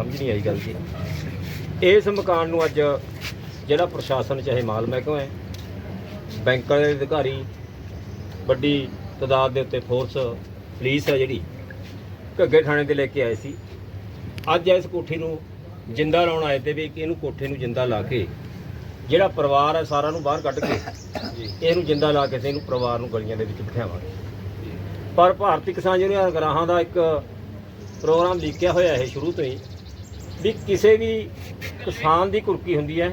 ਸਮਝ ਨਹੀਂ ਆਈ ਗੱਲ ਦੀ ਇਸ ਮਕਾਨ ਨੂੰ ਅੱਜ ਜਿਹੜਾ ਪ੍ਰਸ਼ਾਸਨ ਚਾਹੇ ਮਾਲ ਮਹਿਕਮਾ ਹੈ, ਬੈਂਕਾਂ ਦੇ ਅਧਿਕਾਰੀ, ਵੱਡੀ ਤਦਾਦ ਦੇ ਉੱਤੇ ਫੋਰਸ ਪੁਲਿਸ ਹੈ ਜਿਹੜੀ, ਘੱਗੇ ਥਾਣੇ ਤੇ ਲੈ ਕੇ ਆਏ ਸੀ। ਅੱਜ ਇਸ ਕੋਠੀ ਨੂੰ ਜਿੰਦਾ ਲਾਉਣ ਆਏ ਤੇ ਵੀ ਕਿ ਇਹਨੂੰ ਕੋਠੇ ਨੂੰ ਜਿੰਦਾ ਲਾ ਕੇ, ਜਿਹੜਾ ਪਰਿਵਾਰ ਹੈ ਸਾਰਾ ਨੂੰ ਬਾਹਰ ਕੱਢ ਕੇ, ਇਹਨੂੰ ਜਿੰਦਾ ਲਾ ਕੇ ਤੇ ਇਹਨੂੰ ਪਰਿਵਾਰ ਨੂੰ ਗਲੀਆਂ ਦੇ ਵਿੱਚ ਬਿਠਾਵਾਂਗੇ। ਪਰ ਭਾਰਤੀ ਕਿਸਾਨ ਯੂਨੀਅਨ ਗਰਾਹਾਂ ਦਾ ਇੱਕ ਪ੍ਰੋਗਰਾਮ ਲਿਖਿਆ ਹੋਇਆ ਹੈ ਸ਼ੁਰੂ ਤੋਂ ਹੀ। ਵੀ ਕਿਸੇ ਵੀ ਕਿਸਾਨ ਦੀ ਕੁਰਕੀ ਹੁੰਦੀ ਹੈ,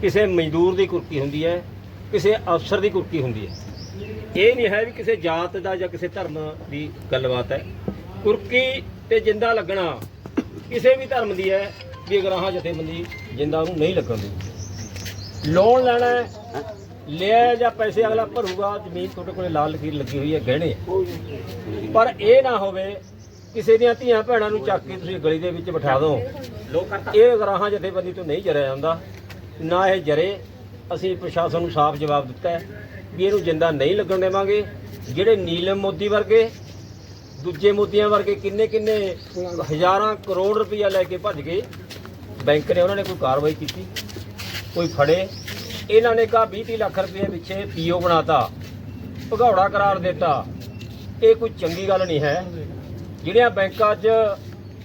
ਕਿਸੇ ਮਜ਼ਦੂਰ ਦੀ ਕੁਰਕੀ ਹੁੰਦੀ ਹੈ, ਕਿਸੇ ਅਫਸਰ ਦੀ ਕੁਰਕੀ ਹੁੰਦੀ ਹੈ। ਇਹ ਨਹੀਂ ਹੈ ਵੀ ਕਿਸੇ ਜਾਤ ਦਾ ਜਾਂ ਕਿਸੇ ਧਰਮ ਦੀ ਗੱਲਬਾਤ ਹੈ। ਕੁਰਕੀ ਤੇ ਜਿੰਦਾ ਲੱਗਣਾ ਕਿਸੇ ਵੀ ਧਰਮ ਦੀ ਹੈ ਵੀ ਗਰਾਹਾਂ ਜਥੇਬੰਦੀ ਜਿੰਦਾ ਉਹਨੂੰ ਨਹੀਂ ਲੱਗਣ ਦੀ ਲੋਨ ਲੈਣਾ ਲਿਆ ਜਾਂ ਪੈਸੇ ਅਗਲਾ ਭਰੂਗਾ, ਜ਼ਮੀਨ ਤੁਹਾਡੇ ਕੋਲੇ ਲਾਲ ਲਕੀਰ ਲੱਗੀ ਹੋਈ ਹੈ, ਗਹਿਣੇ। ਪਰ ਇਹ ਨਾ ਹੋਵੇ ਕਿਸੇ ਦੀਆਂ ਧੀਆਂ ਭੈਣਾਂ ਨੂੰ ਚੱਕ ਕੇ ਤੁਸੀਂ ਗਲੀ ਦੇ ਵਿੱਚ ਬਿਠਾ ਦਿਓ। ਇਹ ਗਰਾਹਾਂ ਜਥੇਬੰਦੀ ਤੋਂ ਨਹੀਂ ਜਰਿਆ ਜਾਂਦਾ, ਨਾ ਇਹ ਜਰੇ। ਅਸੀਂ ਪ੍ਰਸ਼ਾਸਨ ਨੂੰ ਸਾਫ਼ ਜਵਾਬ ਦਿੱਤਾ ਹੈ ਵੀ ਇਹਨੂੰ ਜਿੰਦਾ ਨਹੀਂ ਲੱਗਣ ਦੇਵਾਂਗੇ। ਜਿਹੜੇ ਨੀਲਮ ਮੋਦੀ ਵਰਗੇ, ਦੂਜੇ ਮੋਦੀਆਂ ਵਰਗੇ ਕਿੰਨੇ ਕਿੰਨੇ ਹਜ਼ਾਰਾਂ ਕਰੋੜ ਰੁਪਈਆ ਲੈ ਕੇ ਭੱਜ ਗਏ, ਬੈਂਕ ਨੇ ਉਹਨਾਂ ਨੇ ਕੋਈ ਕਾਰਵਾਈ ਕੀਤੀ, ਕੋਈ ਫੜੇ। ਇਹਨਾਂ ਨੇ ਕਹਾ 20 ਲੱਖ ਰੁਪਏ ਪਿੱਛੇ ਪੀਓ ਬਣਾਤਾ, ਭਗੌੜਾ ਕਰਾਰ ਦਿੱਤਾ। ਇਹ ਕੋਈ ਚੰਗੀ ਗੱਲ ਨਹੀਂ ਹੈ। ਜਿਹੜੀਆਂ ਬੈਂਕਾਂ 'ਚ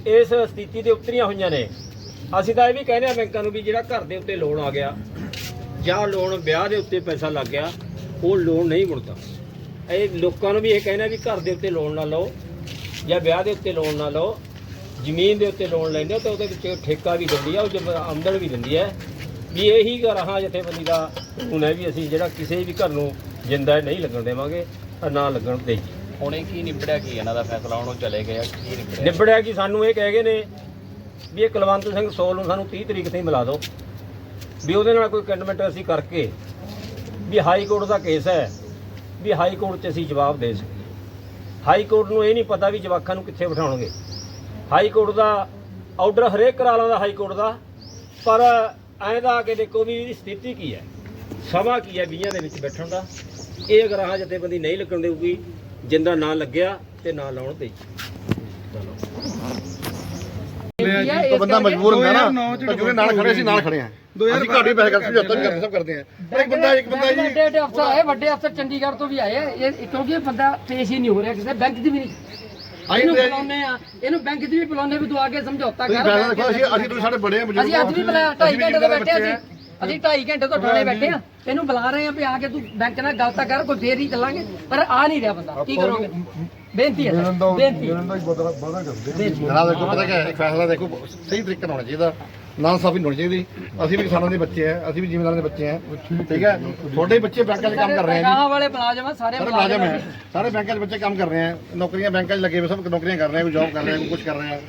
ਇਸ ਸਥਿਤੀ ਦੇ ਉਤਰੀਆਂ ਹੋਈਆਂ ਨੇ, ਅਸੀਂ ਤਾਂ ਇਹ ਵੀ ਕਹਿੰਦੇ ਆ ਬੈਂਕਾਂ ਨੂੰ ਵੀ ਜਿਹੜਾ ਘਰ ਦੇ ਉੱਤੇ ਲੋਨ ਆ ਗਿਆ, ਜਾਂ ਲੋਨ ਵਿਆਹ ਦੇ ਉੱਤੇ ਪੈਸਾ ਲੱਗ ਗਿਆ, ਉਹ ਲੋਨ ਨਹੀਂ ਮੁੜਦਾ। ਇਹ ਲੋਕਾਂ ਨੂੰ ਵੀ ਇਹ ਕਹਿਣਾ ਵੀ ਘਰ ਦੇ ਉੱਤੇ ਲੋਨ ਨਾ ਲਓ, ਜਾਂ ਵਿਆਹ ਦੇ ਉੱਤੇ ਲੋਨ ਨਾ ਲਓ, ਜ਼ਮੀਨ ਦੇ ਉੱਤੇ ਲੋਨ ਲੈਂਦੇ ਤਾਂ ਉਹਦੇ ਵਿੱਚ ਠੇਕਾ ਵੀ ਦਿੰਦੀ ਆ, ਉਹ ਜਬ ਆਮਦਨ ਵੀ ਦਿੰਦੀ ਹੈ ਵੀ ਇਹੀ ਰਹਾ ਜਥੇਬੰਦੀ ਦਾ, ਹੁਣ ਹੈ ਵੀ ਅਸੀਂ ਜਿਹੜਾ ਕਿਸੇ ਵੀ ਘਰ ਨੂੰ ਜਿੰਦਾ ਨਹੀਂ ਲੱਗਣ ਦੇਵਾਂਗੇ, ਤਾਂ ਨਾ ਲੱਗਣ ਦੇਈਏ। ਹੁਣੇ ਕੀ ਨਿਬੜਿਆ ਕੀ ਇਹਨਾਂ ਦਾ ਫੈਸਲਾ? ਹੁਣ ਉਹ ਚਲੇ ਗਏ ਆ, ਕੀ ਨਿਬੜਿਆ? ਨਿਬੜਿਆ ਕਿ? ਸਾਨੂੰ ਇਹ ਕਹਿ ਗਏ ਨੇ ਵੀ ਇਹ ਕੁਲਵੰਤ ਸਿੰਘ ਸੋਲ ਨੂੰ ਸਾਨੂੰ 30 ਤਰੀਕ ਤੇ ਮਿਲਾ ਦਿਓ। ਵੀ ਉਹਦੇ ਨਾਲ ਕੋਈ ਕੰਡਮੈਂਟ ਅਸੀਂ ਕਰਕੇ ਵੀ ਹਾਈ ਕੋਰਟ ਦਾ ਕੇਸ ਹੈ, ਵੀ ਹਾਈ ਕੋਰਟ 'ਚ ਅਸੀਂ ਜਵਾਬ ਦੇ ਸਕੀਏ। ਹਾਈ ਕੋਰਟ ਨੂੰ ਇਹ ਨਹੀਂ ਪਤਾ ਵੀ ਜਵਾਕਾਂ ਨੂੰ ਕਿੱਥੇ ਬਿਠਾਉਣਗੇ। ਹਾਈ ਕੋਰਟ ਦਾ ਆਰਡਰ ਹਰੇਕ ਕਰਾ ਲਾਉਂਦਾ ਹਾਈ ਕੋਰਟ ਦਾ, ਪਰ ਐਂ ਦਾ ਆ ਕੇ ਦੇਖੋ ਵੀ ਇਹਦੀ ਸਥਿਤੀ ਕੀ ਹੈ? ਸਮਾਂ ਕੀ ਹੈ ਬੀਆਂ ਦੇ ਵਿੱਚ ਬੈਠਣ ਦਾ? ਇਹ ਅਗਰ ਆਹ ਜਥੇਬੰਦੀ ਨਹੀਂ ਲੱਗਣ ਦੇਊਗੀ ਜਿੰਦਾ ਨਾ ਲੱਗਿਆ ਤੇ ਨਾ ਲਾਉਣ ਤੇ। ਤਾਂ ਬੰਦਾ ਮਜਬੂਰ ਹੁੰਦਾ ਨਾ। ਤਾਂ ਜਿਹੜੇ ਨਾਲ ਖੜੇ ਸੀ ਨਾਲ ਖੜੇ ਆ। ਅਸੀਂ ਘਾਟੀ ਪੈਸੇ ਕਰਦੇ ਸਮਝੌਤਾ ਵੀ ਕਰਦੇ ਸਭ ਕਰਦੇ ਆ। ਪਰ ਇੱਕ ਬੰਦਾ ਇੱਕ ਬੰਦਾ ਜੀ ਵੱਡੇ ਵੱਡੇ ਅਫਸਰ ਆਏ ਵੱਡੇ ਅਫਸਰ ਚੰਡੀਗੜ੍ਹ ਤੋਂ ਵੀ ਆਏ ਆ। ਇਹ ਕਿਉਂਕਿ ਇਹ ਬੰਦਾ ਪੇਸ਼ ਹੀ ਨਹੀਂ ਹੋ ਰਿਹਾ ਕਿਸੇ ਬੈਂਕ ਦੀ ਵੀ ਨਹੀਂ। ਇਹਨੂੰ ਬੁਲਾਉਂਦੇ ਆ ਇਹਨੂੰ ਬੈਂਕ ਦੀ ਵੀ ਬੁਲਾਉਂਦੇ ਵੀ ਤੂੰ ਆ ਕੇ ਸਮਝੌਤਾ ਤੁਸੀਂ ਕਰ। ਦੇਖੋ ਅਸੀਂ ਅਸੀਂ ਤੁਸੀਂ ਸਾਡੇ ਬੜੇ ਆ ਬਜ਼ੁਰਗ ਅਸੀਂ ਅੱਜ ਵੀ ਬੁਲਾਇਆ 2.5 ਘੰਟੇ ਤੋਂ ਬੈਠੇ ਅਸੀਂ। ਅਸੀਂ 2.5 ਘੰਟੇ ਤੋਂ ਠਾਣੇ ਬੈਠੇ ਆ ਇਹਨੂੰ ਬੁਲਾ ਰਹੇ ਆ ਵੀ ਆ ਕੇ ਤੂੰ ਬੈਂਕ ਨਾਲ ਗੱਲ ਤਾਂ ਕਰ ਕੋਈ ਫੇਰ ਹੀ ਚੱਲਾਂਗੇ। ਪਰ ਆ ਨਹੀਂ ਰਿਹਾ ਬੰਦਾ। ਕੀ ਕਰੋਗੇ? ਬੇਨਤੀ ਹੈ ਸਰ, ਬੇਨਤੀ ਹੈ। ਜਨਾਬ ਦੇਖੋ ਪਤਾ ਕੀ ਹੈ? ਇੱਕ ਫੈਸਲਾ ਦੇਖੋ ਸਹੀ ਤਰੀਕੇ ਨਾਲ ਹੋਣਾ ਚਾਹੀਦਾ। ਨਾ ਸਾਫੀ ਹੋਣੀ ਚਾਹੀਦੀ। ਅਸੀਂ ਵੀ ਕਿਸਾਨਾਂ ਦੇ ਬੱਚੇ ਆ ਅਸੀਂ ਵੀ ਜ਼ਿਮੀਂਦਾਰਾਂ ਦੇ ਬੱਚੇ ਆ ਠੀਕ ਹੈ? ਤੁਹਾਡੇ ਬੱਚੇ ਬੈਂਕਾਂ 'ਚ ਕੰਮ ਕਰ ਰਹੇ ਆ ਜੀ ਗਾਹਾਂ ਵਾਲੇ ਮੁਲਾਜ਼ਮ ਆ ਸਾਰੇ ਸਾਰੇ ਮੁਲਾਜ਼ਮ ਹੈ। ਸਾਰੇ ਬੈਂਕਾਂ 'ਚ ਬੱਚੇ ਕੰਮ ਕਰ ਰਹੇ ਆ। ਨੌਕਰੀਆਂ ਬੈਂਕਾਂ 'ਚ ਲੱਗੇ ਹੋਏ ਸਭ ਨੌਕਰੀਆਂ ਕਰ ਰਹੇ ਆ ਕੋਈ ਜੌਬ ਕਰ ਰਹੇ ਆ ਕੋਈ ਕੁਝ ਕਰ ਰਹੇ ਆ।